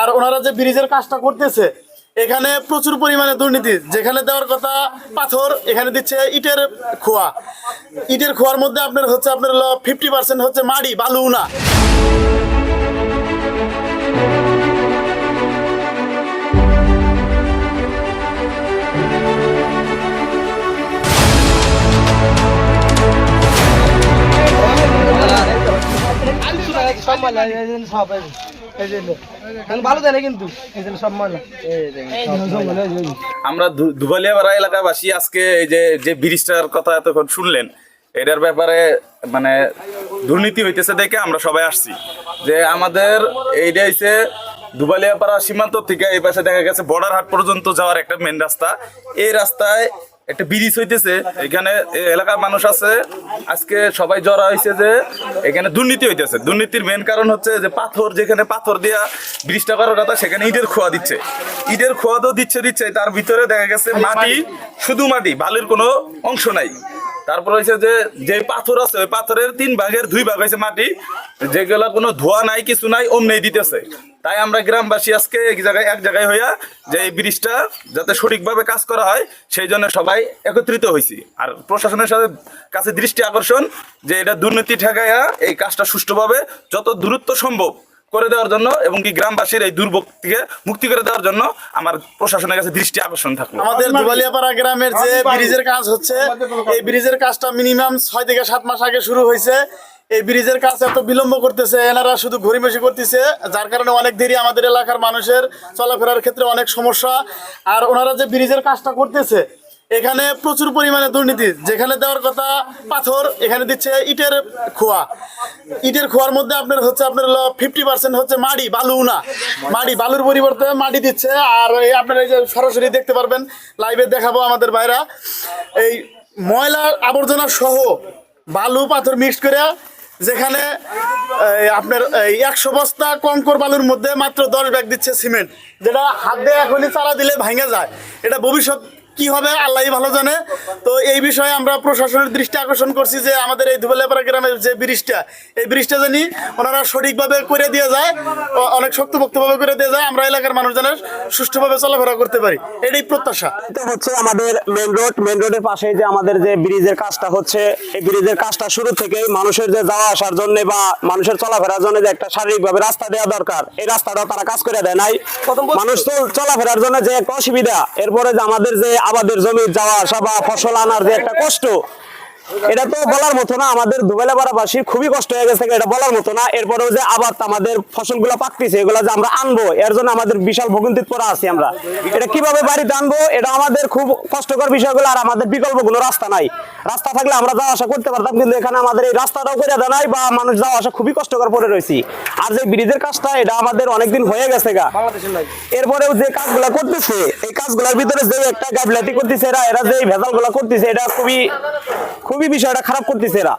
আর ওনারা যে ব্রিজের কাজটা করতেছে, এখানে প্রচুর পরিমাণে দুর্নীতি। যেখানে দেওয়ার কথা, পাথর, এখানে দিচ্ছে ইটের খোয়া। ইটের খোয়ার মধ্যে আপনার হচ্ছে আপনার ফিফটি পার্সেন্ট হচ্ছে মাড়ি, বালু না সব ভালো দেয় কিন্তু। সব। আমরা দুবালিয়াপাড়া এলাকাবাসী আজকে এই যে যে ব্রিজটার কথা এতক্ষণ শুনলেন এটার ব্যাপারে মানে দুর্নীতি হইতেছে দেখে আমরা সবাই আসছি। যে আমাদের এইটা হইছে দুবালিয়াপাড়া সীমান্ত থেকে এই পাশে দেখা গেছে বর্ডার হাট পর্যন্ত যাওয়ার একটা মেন রাস্তা। এই রাস্তায় একটা ব্রিজ হইতেছে এখানে এলাকার মানুষ আছে। আজকে সবাই জড়া হয়েছে যে এখানে দুর্নীতি হইতেছে। দুর্নীতির মেন কারণ হচ্ছে যে পাথর যেখানে পাথর দিয়া ব্রিজটা করার কথা সেখানে ইটের খোয়া দিচ্ছে। ইটের খোয়া তো দিচ্ছে দিচ্ছে তার ভিতরে দেখা গেছে মাটি শুধু মাটি বালির কোনো অংশ নাই। তারপর হয়েছে যে যে পাথর আছে ওই পাথরের তিন ভাগের দুই ভাগ হয়েছে মাটি। যেগুলা কোনো ধোয়া নাই কিছু নাই অমনি দিতেছে। তাই আমরা গ্রামবাসী আজকে এক জায়গায় এক জায়গায় হইয়া যে এই ব্রিজটা যাতে সঠিকভাবে কাজ করা হয় সেই জন্য সবাই একত্রিত হয়েছি আর প্রশাসনের সাথে কাছে দৃষ্টি আকর্ষণ যে এটা দুর্নীতি ঠেকাইয়া এই কাজটা সুষ্ঠুভাবে যত দূরত্ব সম্ভব করে দেওয়ার জন্য এবং কি গ্রামবাসীর এই দুর্ভোগ থেকে মুক্তি করে দেওয়ার জন্য আমার প্রশাসনের কাছে দৃষ্টি আকর্ষণ থাকল। আমাদের দুবালিয়াপাড়া গ্রামের যে ব্রিজের কাজ হচ্ছে এই ব্রিজের কাজটা মিনিমাম ছয় থেকে সাত মাস আগে শুরু হয়েছে। এই ব্রিজের কাজ এত বিলম্ব করতেছে, এনারা শুধু ঘড়িমেশি করতেছে, যার কারণে অনেক দেরি আমাদের এলাকার মানুষের চলাফেরার ক্ষেত্রে অনেক সমস্যা। আর ওনারা যে ব্রিজের কাজটা করতেছে, এখানে প্রচুর পরিমাণে দুর্নীতি। যেখানে দেওয়ার কথা, পাথর, এখানে দিচ্ছে ইটের খোয়া। ইটের খোয়ার মধ্যে আপনার হচ্ছে, আপনার ফিফটি পার্সেন্ট হচ্ছে মাটি বালু না মাটি বালুর পরিবর্তে মাটি দিচ্ছে। আর এই আপনার এই যে সরাসরি দেখতে পারবেন লাইভে দেখাবো আমাদের ভাইরা। এই ময়লা আবর্জনা সহ বালু পাথর মিক্স করে যেখানে আপনার একশো বস্তা কঙ্কর বালুর মধ্যে মাত্র দশ ব্যাগ দিচ্ছে সিমেন্ট, যেটা হাত দিয়ে এখনই চালা দিলে ভাঙে যায়। এটা ভবিষ্যৎ কি হবে আল্লাহ ভালো জানে। তো এই বিষয়ে আমরা প্রশাসনের দৃষ্টি আকর্ষণ করছি যে আমাদের এই ধুবেলাপাড়া গ্রামের যে ব্রিজটা এই ব্রিজটা জানি ওনারা সঠিকভাবে করে দিয়ে যায় অনেক শক্তপোক্তভাবে করে দিয়ে যায় আমরা এলাকার মানুষ যেন সুষ্ঠুভাবে চলাফেরা করতে পারি। এটাই প্রত্যাশা। এটা হচ্ছে আমাদের মেন রোড মেন রোডের পাশে যে আমাদের যে ব্রিজের কাজটা হচ্ছে এই ব্রিজের কাজটা শুরু থেকে মানুষের যে যাওয়া আসার জন্য বা মানুষের চলাফেরার জন্য যে একটা শারীরিকভাবে রাস্তা দেওয়া দরকার এই রাস্তাটা তারা কাজ করে দেয় নাই। মানুষ তো চলাফেরার জন্য যে একটা অসুবিধা এরপরে যে আমাদের যে আবাদের জমি যাওয়া সবা ফসল আনার যে একটা কষ্ট এটা তো বলার মতো না আমাদের দুবেলা বাড়াবাসী খুবই কষ্ট হয়ে গেছে এটা বলার মতো না। এরপরেও যে আবার আমাদের ফসলগুলো পাকতেছে এগুলো যে আমরা আনব এর জন্য আমাদের বিশাল ভোগান্তিত পড়া আছি আমরা। এটা কীভাবে বাড়িতে আনব এটা আমাদের খুব কষ্টকর বিষয়গুলো আর আমাদের বিকল্প কোনো রাস্তা নাই। রাস্তা থাকলে আমরা যাওয়া আসা করতে পারতাম কিন্তু এখানে আমাদের এই রাস্তাটাও করে দেওয়া নাই বা মানুষ যাওয়া আসা খুবই কষ্টকর পড়ে রয়েছি। আর যে ব্রিজের কাজটা এটা আমাদের অনেকদিন হয়ে গেছে গা। এরপরেও যে কাজগুলা করতেছে এই কাজগুলোর ভিতরে যে একটা গাফলাতি করতেছে এরা এরা যে ভেজালগুলা করতেছে এটা খুবই খুবই বিষয়টা খারাপ করতেছে এরা।